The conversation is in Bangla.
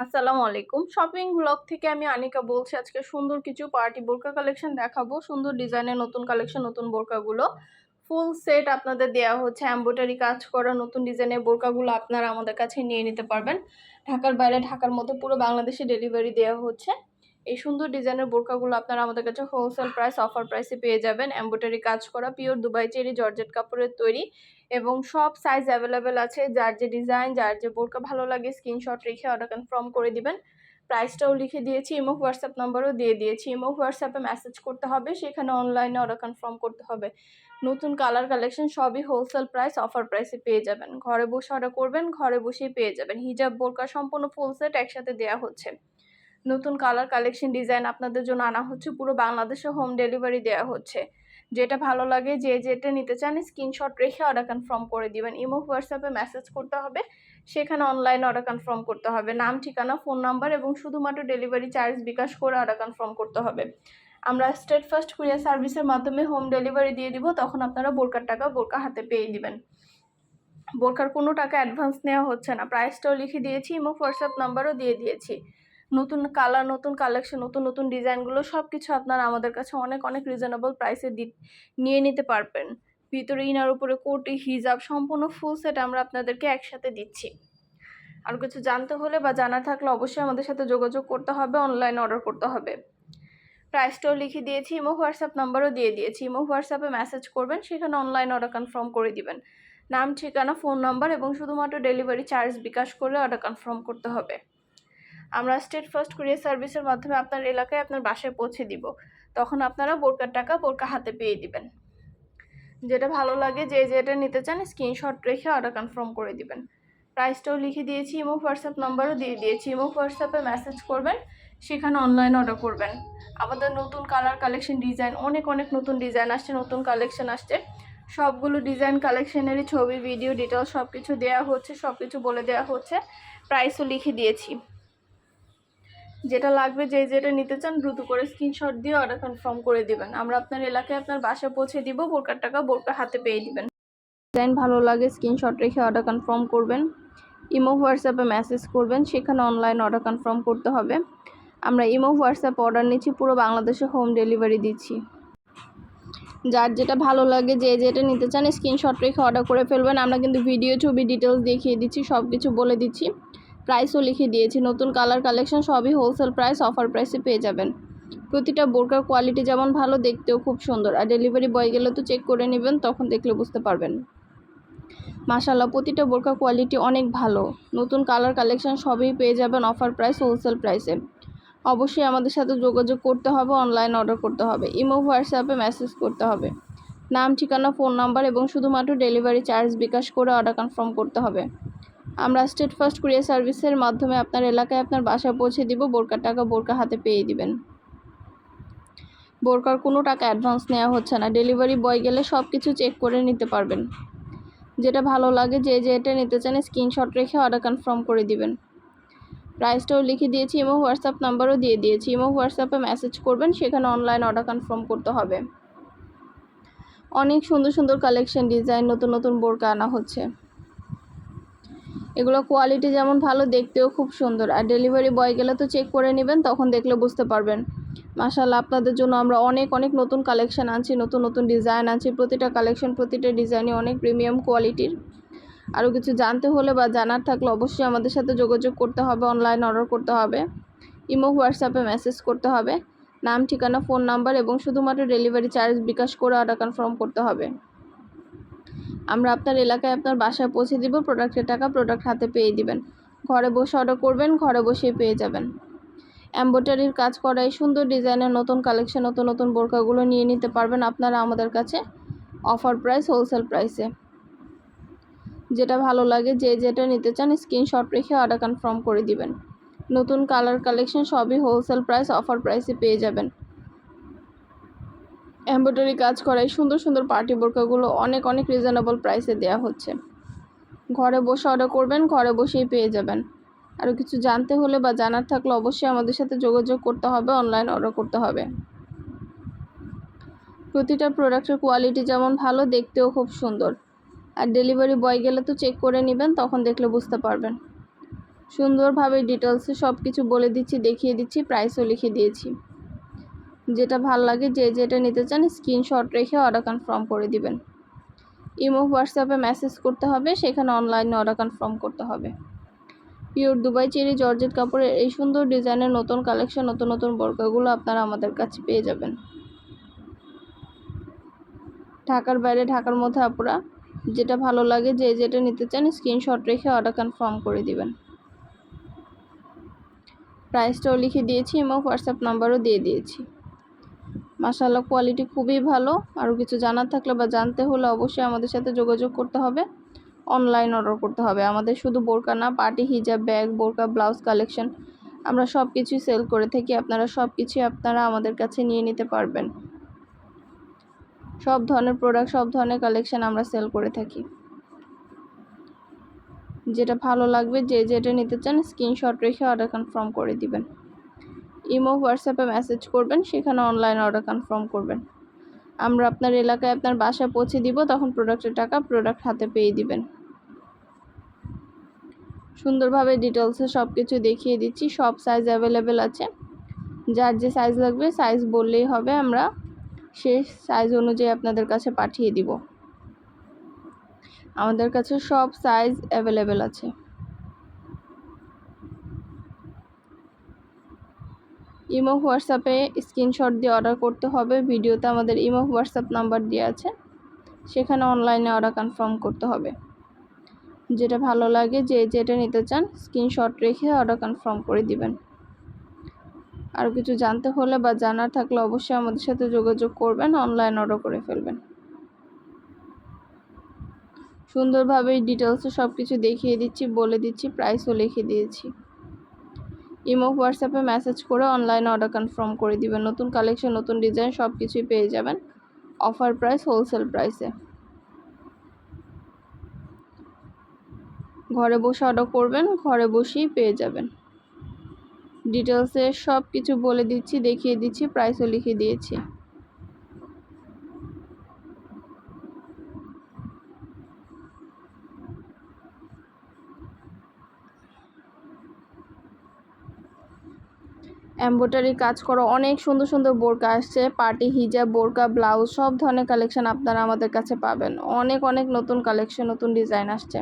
আসসালামু আলাইকুম। শপিং ব্লগ থেকে আমি আনিকা বলছি, আজকে সুন্দর কিছু পার্টি বোরকা কালেকশন দেখাবো। সুন্দর ডিজাইনের নতুন কালেকশন নতুন বোরকাগুলো। ফুল সেট আপনাদের দেওয়া হচ্ছে। এম্ব্রয়ডারি কাজ করা নতুন ডিজাইনের বোরকাগুলো আপনারা আমাদের কাছে নিয়ে নিতে পারবেন। ঢাকার বাইরে, ঢাকার মধ্যে পুরো বাংলাদেশে ডেলিভারি দেওয়া হচ্ছে। এই সুন্দর ডিজাইনের বোরকাগুলো আপনারা আমাদের কাছে হোলসেল প্রাইস অফার প্রাইসে পেয়ে যাবেন। এম্ব্রয়ডারি কাজ করা পিওর দুবাই চেরি, জর্জেট কাপড়ের তৈরি এবং সব সাইজ অ্যাভেলেবেল আছে। যার যে ডিজাইন যার যে বোরকা ভালো লাগে স্ক্রিনশট রেখে অর্ডার কনফার্ম করে দিবেন। প্রাইসটাও লিখে দিয়েছি ইমো হোয়াটসঅ্যাপ নাম্বারও দিয়ে দিয়েছি। ইমো হোয়াটসঅ্যাপে মেসেজ করতে হবে, সেখানে অনলাইনে অর্ডার কনফার্ম করতে হবে। নতুন কালার কালেকশন সবই হোলসেল প্রাইস অফার প্রাইসে পেয়ে যাবেন। ঘরে বসে অর্ডার করবেন, ঘরে বসেই পেয়ে যাবেন। হিজাব বোরকা সম্পূর্ণ ফুল সেট একসাথে দেওয়া হচ্ছে। নতুন কালার কালেকশন ডিজাইন আপনাদের জন্য আনা হচ্ছে। পুরো বাংলাদেশে হোম ডেলিভারি দেওয়া হচ্ছে। যেটা ভালো লাগে, যে যেটা নিতে চান স্ক্রিনশট রেখে অর্ডার কনফার্ম করে দিবেন। ইমো হোয়াটসঅ্যাপে মেসেজ করতে হবে, সেখানে অনলাইনে অর্ডার কনফার্ম করতে হবে। নাম, ঠিকানা ফোন নাম্বার এবং শুধুমাত্র ডেলিভারি চার্জ বিকাশ করে অর্ডার কনফার্ম করতে হবে। আমরা স্টেট ফার্স্ট কুরিয়ার সার্ভিসের মাধ্যমে হোম ডেলিভারি দিয়ে দিব, তখন আপনারা বোরকার টাকা বোরকা হাতে পেয়ে দিবেন। বোরকার কোনো টাকা অ্যাডভান্স নেওয়া হচ্ছে না। প্রাইসটাও লিখে দিয়েছি, ইমো হোয়াটসঅ্যাপ নাম্বারও দিয়ে দিয়েছি। নতুন কালার নতুন কালেকশন নতুন নতুন ডিজাইনগুলো সব কিছু আপনারা আমাদের কাছে অনেক অনেক রিজনেবল প্রাইসে নিয়ে নিতে পারবেন। ভিতরে ইনার উপরে কোটি, হিজাব, সম্পূর্ণ ফুল সেট আমরা আপনাদেরকে একসাথে দিচ্ছি। আর কিছু জানতে হলে বা জানা থাকলে অবশ্যই আমাদের সাথে যোগাযোগ করতে হবে অনলাইন অর্ডার করতে হবে। প্রাইসটাও লিখে দিয়েছি, ইমো, হোয়াটসঅ্যাপ নাম্বারও দিয়ে দিয়েছি। ইমো, হোয়াটসঅ্যাপে মেসেজ করবেন, সেখানে অনলাইন অর্ডার কনফার্ম করে দিবেন। নাম, ঠিকানা ফোন নাম্বার এবং শুধুমাত্র ডেলিভারি চার্জ বিকাশ করলে অর্ডার কনফার্ম করতে হবে। আমরা স্টেট ফার্স্ট কুরিয়ার সার্ভিসের মাধ্যমে আপনার এলাকায় আপনার বাসায় পৌঁছে দিব। তখন আপনারা বোরকার টাকা বোরকা হাতে পেয়ে দিবেন। যেটা ভালো লাগে যে যেটা নিতে চান স্ক্রিনশট রেখে অর্ডার কনফার্ম করে দিবেন। প্রাইসটাও লিখে দিয়েছি ইমো হোয়াটসঅ্যাপ নাম্বারও দিয়ে দিয়েছি। ইমো হোয়াটসঅ্যাপে মেসেজ করবেন, সেখানে অনলাইন অর্ডার করবেন। আমাদের নতুন কালার কালেকশন ডিজাইন অনেক অনেক নতুন ডিজাইন আসছে, নতুন কালেকশন আসছে। সবগুলো ডিজাইন কালেকশনেরই ছবি ভিডিও ডিটেলস সব কিছু দেওয়া হচ্ছে সব কিছু বলে দেওয়া হচ্ছে। প্রাইসও লিখে দিয়েছি। যেটা লাগবে, যে যেটা নিতে চান দ্রুত করে স্ক্রিনশট দিয়ে অর্ডার কনফার্ম করে দিবেন। আমরা আপনার এলাকায় আপনার বাসায় পৌঁছে দিব, বোরকার টাকা বোরকা হাতে পেয়ে দিবেন। ডিজাইন ভালো লাগে স্ক্রিনশট রেখে অর্ডার কনফার্ম করবেন ইমো হোয়াটসঅ্যাপে মেসেজ করবেন, সেখানে অনলাইন অর্ডার কনফার্ম করতে হবে। আমরা ইমো হোয়াটসঅ্যাপ অর্ডার নিচ্ছি, পুরো বাংলাদেশে হোম ডেলিভারি দিচ্ছি। যার যেটা ভালো লাগে, যে যেটা নিতে চান স্ক্রিনশট রেখে অর্ডার করে ফেলবেন। আমরা কিন্তু ভিডিও ছবি ডিটেলস দেখিয়ে দিচ্ছি সব কিছু বলে দিচ্ছি। প্রাইসও লিখে দিয়েছি। নতুন কালার কালেকশন সবই হোলসেল প্রাইস অফার প্রাইসে পেয়ে যাবেন। প্রতিটা বোরকার কোয়ালিটি যেমন ভালো, দেখতেও খুব সুন্দর। আর ডেলিভারি বয় গেলে তো চেক করে নেবেন, তখন দেখলে বুঝতে পারবেন। মাশাল্লাহ প্রতিটা বোরকা কোয়ালিটি অনেক ভালো। নতুন কালার কালেকশন সবই পেয়ে যাবেন অফার প্রাইস হোলসেল প্রাইসে অবশ্যই আমাদের সাথে যোগাযোগ করতে হবে অনলাইন অর্ডার করতে হবে। ইমো হোয়াটসঅ্যাপে মেসেজ করতে হবে। নাম, ঠিকানা ফোন নাম্বার এবং শুধুমাত্র ডেলিভারি চার্জ বিকাশ করে অর্ডার কনফার্ম করতে হবে। আমরা স্টেট ফার্স্ট কুরিয়ার সার্ভিসের মাধ্যমে আপনার এলাকায় আপনার বাসায় পৌঁছে দিব, বোরকার টাকা বোরকা হাতে পেয়ে দিবেন। বোরকার কোনো টাকা অ্যাডভান্স নেওয়া হচ্ছে না ডেলিভারি বয় গেলে সব কিছু চেক করে নিতে পারবেন। যেটা ভালো লাগে, যে যে এটা নিতে চান স্ক্রিনশট রেখে অর্ডার কনফার্ম করে দিবেন। প্রাইসটাও লিখে দিয়েছি ইমো হোয়াটসঅ্যাপ নাম্বারও দিয়ে দিয়েছি। ইমো হোয়াটসঅ্যাপে মেসেজ করবেন, সেখানে অনলাইন অর্ডার কনফার্ম করতে হবে। অনেক সুন্দর সুন্দর কালেকশন ডিজাইন নতুন নতুন বোরকা আনা হচ্ছে। এগুলো কোয়ালিটি যেমন ভালো, দেখতেও খুব সুন্দর। আর ডেলিভারি বয় গেলে তো চেক করে নেবেন, তখন দেখলে বুঝতে পারবেন। মাশাল্লাহ আপনাদের জন্য আমরা অনেক অনেক নতুন কালেকশন আনছি, নতুন নতুন ডিজাইন আনছি। প্রতিটা কালেকশন প্রতিটা ডিজাইনই অনেক প্রিমিয়াম কোয়ালিটির আরও কিছু জানতে হলে বা জানার থাকলে অবশ্যই আমাদের সাথে যোগাযোগ করতে হবে অনলাইন অর্ডার করতে হবে। ইমো, হোয়াটসঅ্যাপে মেসেজ করতে হবে। নাম, ঠিকানা ফোন নাম্বার এবং শুধুমাত্র ডেলিভারি চার্জ বিকাশ করে অর্ডার কনফার্ম করতে হবে। আমরা আপনার এলাকায় আপনার বাসায় পৌঁছে দিব, প্রোডাক্টের টাকা প্রোডাক্ট হাতে পেয়ে দিবেন। ঘরে বসে অর্ডার করবেন, ঘরে বসেই পেয়ে যাবেন। এম্ব্রয়ডারির কাজ করা এই সুন্দর, ডিজাইনের নতুন কালেকশন নতুন নতুন বোরকাগুলো নিয়ে নিতে পারবেন আপনারা আমাদের কাছে অফার প্রাইস হোলসেল প্রাইসে যেটা ভালো লাগে, যে যেটা নিতে চান স্ক্রিনশট রেখে অর্ডার কনফার্ম করে দিবেন। নতুন কালার কালেকশন সবই হোলসেল প্রাইস অফার প্রাইসে পেয়ে যাবেন। এমব্রয়ডারি কাজ করা এই সুন্দর সুন্দর পার্টি বোরকাগুলো অনেক অনেক রিজনেবল প্রাইসে দেওয়া হচ্ছে। ঘরে বসে অর্ডার করবেন, ঘরে বসেই পেয়ে যাবেন। আরও কিছু জানতে হলে বা জানার থাকলে অবশ্যই আমাদের সাথে যোগাযোগ করতে হবে অনলাইন অর্ডার করতে হবে। প্রতিটা প্রোডাক্টের কোয়ালিটি যেমন ভালো, দেখতেও খুব সুন্দর। আর ডেলিভারি বয় গেলে তো চেক করে নেবেন, তখন দেখলে বুঝতে পারবেন। সুন্দরভাবে ডিটেলসে সব কিছু বলে দিচ্ছি, দেখিয়ে দিচ্ছি প্রাইসও লিখে দিয়েছি। যেটা ভালো লাগে, যে যেটা নিতে চান স্ক্রিনশট রেখে অর্ডার কনফার্ম করে দিবেন। ইমো হোয়াটসঅ্যাপে মেসেজ করতে হবে, সেখানে অনলাইনে অর্ডার কনফার্ম করতে হবে। পিওর দুবাই চেরি, জর্জেট কাপড়ের এই সুন্দর ডিজাইনের নতুন কালেকশন নতুন নতুন বোরকাগুলো আপনারা আমাদের কাছে পেয়ে যাবেন। ঢাকার বাইরে, ঢাকার মধ্যে আপনারা যেটা ভালো লাগে, যে যেটা নিতে চান স্ক্রিনশট রেখে অর্ডার কনফার্ম করে দিবেন। প্রাইসটাও লিখে দিয়েছি এবং হোয়াটসঅ্যাপ নাম্বারও দিয়ে দিয়েছি। মাসাল্লাহ কোয়ালিটি খুবই ভালো। আরও কিছু জানার থাকলে বা জানতে হলে অবশ্যই আমাদের সাথে যোগাযোগ করতে হবে। অনলাইন অর্ডার করতে হবে। আমাদের শুধু বোরকা না পার্টি হিজাব, ব্যাগ, বোরকা ব্লাউজ কালেকশন আমরা সব কিছুই সেল করে থাকি। আপনারা সব কিছুই আপনারা আমাদের কাছে নিয়ে নিতে পারবেন। সব ধরনের প্রোডাক্ট সব ধরনের কালেকশন আমরা সেল করে থাকি। যেটা ভালো লাগবে, যে যেটা নিতে চান স্ক্রিনশট রেখে অর্ডার কনফার্ম করে দিবেন। ইমো, হোয়াটসঅ্যাপে মেসেজ করবেন, সেখানে অনলাইন অর্ডার কনফার্ম করবেন। আমরা আপনার এলাকায় আপনার বাসায় পৌঁছে দিব, তখন প্রোডাক্টের টাকা প্রোডাক্ট হাতে পেয়ে দিবেন। সুন্দরভাবে ডিটেলসে সব কিছু দেখিয়ে দিচ্ছি, সব সাইজ অ্যাভেলেবেল আছে। যার যে সাইজ লাগবে সাইজ বললেই হবে, আমরা সে সাইজ অনুযায়ী আপনাদের কাছে পাঠিয়ে দিব। আমাদের কাছে সব সাইজ অ্যাভেলেবেল আছে। ইমো হোয়াটসঅ্যাপে স্ক্রিনশট দিয়ে অর্ডার করতে হবে। ভিডিওতে আমাদের ইমো হোয়াটসঅ্যাপ নাম্বার দেওয়া আছে। সেখানে অনলাইনে অর্ডার কনফার্ম করতে হবে। যেটা ভালো লাগে, যে যেটা নিতে চান, স্ক্রিনশট রেখে অর্ডার কনফার্ম করে দিবেন। আর কিছু জানতে হলে বা জানার থাকলে অবশ্যই আমাদের সাথে যোগাযোগ করবেন, অনলাইন অর্ডার করে ফেলবেন। সুন্দরভাবে ডিটেলসে সব কিছু দেখিয়ে দিচ্ছি, বলে দিচ্ছি, প্রাইসও লিখে দিয়েছি। ইমো, হোয়াটসঅ্যাপে মেসেজ করে অনলাইনে অর্ডার কনফার্ম করে দিবেন। নতুন কালেকশন, নতুন ডিজাইন সব কিছুই পেয়ে যাবেন অফার প্রাইস, হোলসেল প্রাইসে। ঘরে বসে অর্ডার করবেন, ঘরে বসেই পেয়ে যাবেন। ডিটেলসে সব কিছু বলে দিচ্ছি, দেখিয়ে দিচ্ছি, প্রাইসও লিখে দিয়েছি। এম্ব্রয়ডারি কাজ করা, অনেক সুন্দর সুন্দর বোরকা আসছে, পার্টি হিজাব, বোরকা, ব্লাউজ, সব ধরনের কালেকশন আপনারা আমাদের কাছে পাবেন। অনেক অনেক নতুন কালেকশন নতুন ডিজাইন আসছে।